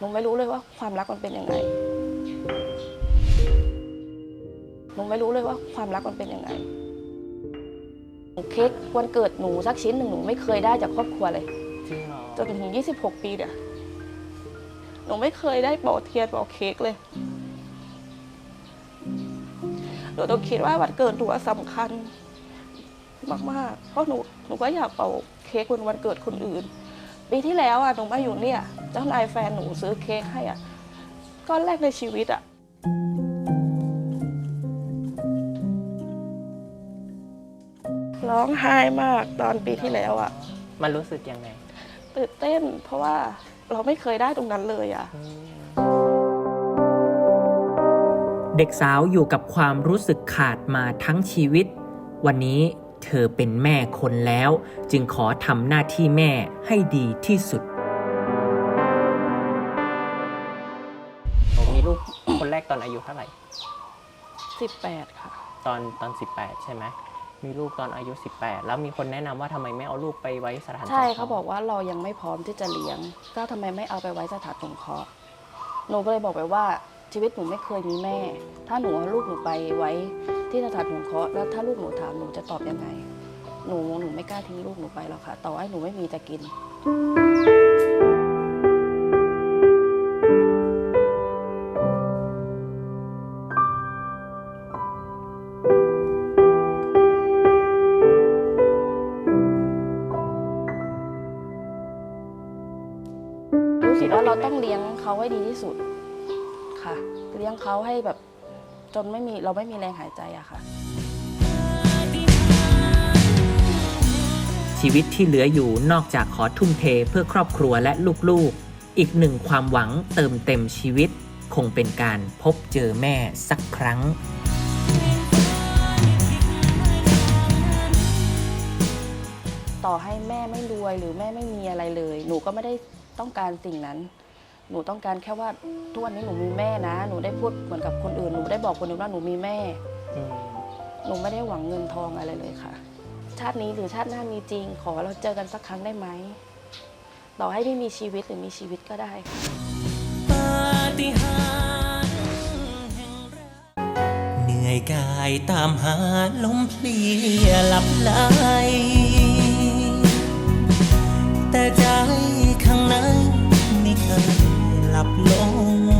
หนูไม่รู้เลยว่าความรักมันเป็นยังไงหนูไม่รู้เลยว่าความรักมันเป็นยังไงเค้กวันเกิดหนูสักชิ้นหนึ่งหนูไม่เคยได้จากครอบครัวเลยจริงเหรอจนถึง 26 ปีเนี่ยหนูไม่เคยได้เป่าเทียนเป่าเค้กเลยหนูต้องคิดว่าวันเกิดหนูอะสำคัญ มากๆ เพราะหนูหนูก็อยากเป่าเค้กวันวันเกิดคนอื่น ปีที่แล้วอะหนูมาอยู่เนี่ย เจ้านายแฟนหนูซื้อเค้กให้อะก้อนแรกในชีวิตอะร้องไห้มากตอนปีที่แล้วอะ มันรู้สึกยังไง ตื่นเต้นเพราะว่าเราไม่เคยได้ตรงนั้นเลยอะ เด็กสาวอยู่กับความรู้สึกขาดมาทั้งชีวิต วันนี้ เธอเป็นแม่คนแล้ว จึงขอทำหน้าที่แม่ให้ดีที่สุด ผมมีลูกคนแรกตอนอายุเท่าไหร่ 18 ค่ะ ตอนตอน 18 ใช่ไหม มีลูกตอนอายุ 18 แล้วมีคนแนะนำว่าทำไมไม่เอาลูกไปไว้สถานใช่สงคเขาบอกว่าเรายังไม่พร้อมที่จะเลี้ยง ก็ทำไมไม่เอาไปไว้สถานสงเคราะห์หนูก็เลยบอกไปว่าชีวิตหนูไม่เคยมีแม่ ถ้าหนูเอาลูกหนูไปไว้ ที่สถานสงเคราะห์แล้วถ้าลูกหนูถามหนูจะตอบยังไง หนูหนูไม่กล้าทิ้งลูกหนูไปหรอกค่ะ ต่อให้หนูไม่มีจะกิน รู้สึกว่าเราต้องเลี้ยงเขาให้ดีที่สุดค่ะ เลี้ยงเขาให้แบบ จนไม่มีเราไม่มีแรงหายใจอะค่ะ ชีวิตที่เหลืออยู่นอกจากขอทุ่มเทเพื่อครอบครัวและลูกๆ อีกหนึ่งความหวังเติมเต็มชีวิต คงเป็นการพบเจอแม่สักครั้งต่อให้แม่ไม่รวยหรือแม่ไม่มีอะไรเลย หนูก็ไม่ได้ต้องการสิ่งนั้น หนูต้องการแค่ว่าทุกวันนี้หนูมีแม่นะ หนูได้พูดเหมือนกับคนอื่น หนูได้บอกคนอื่นว่าหนูมีแม่อืมหนูไม่ได้หวังเงินทองอะไรเลยค่ะ ชาตินี้หรือชาติหน้ามีจริง ขอเราเจอกันสักครั้งได้ไหม ต่อให้ไม่มีชีวิตหรือมีชีวิตก็ได้ค่ะเหนื่อยกายตามหาลมเพลียหลับไหล หลับลงนั่ง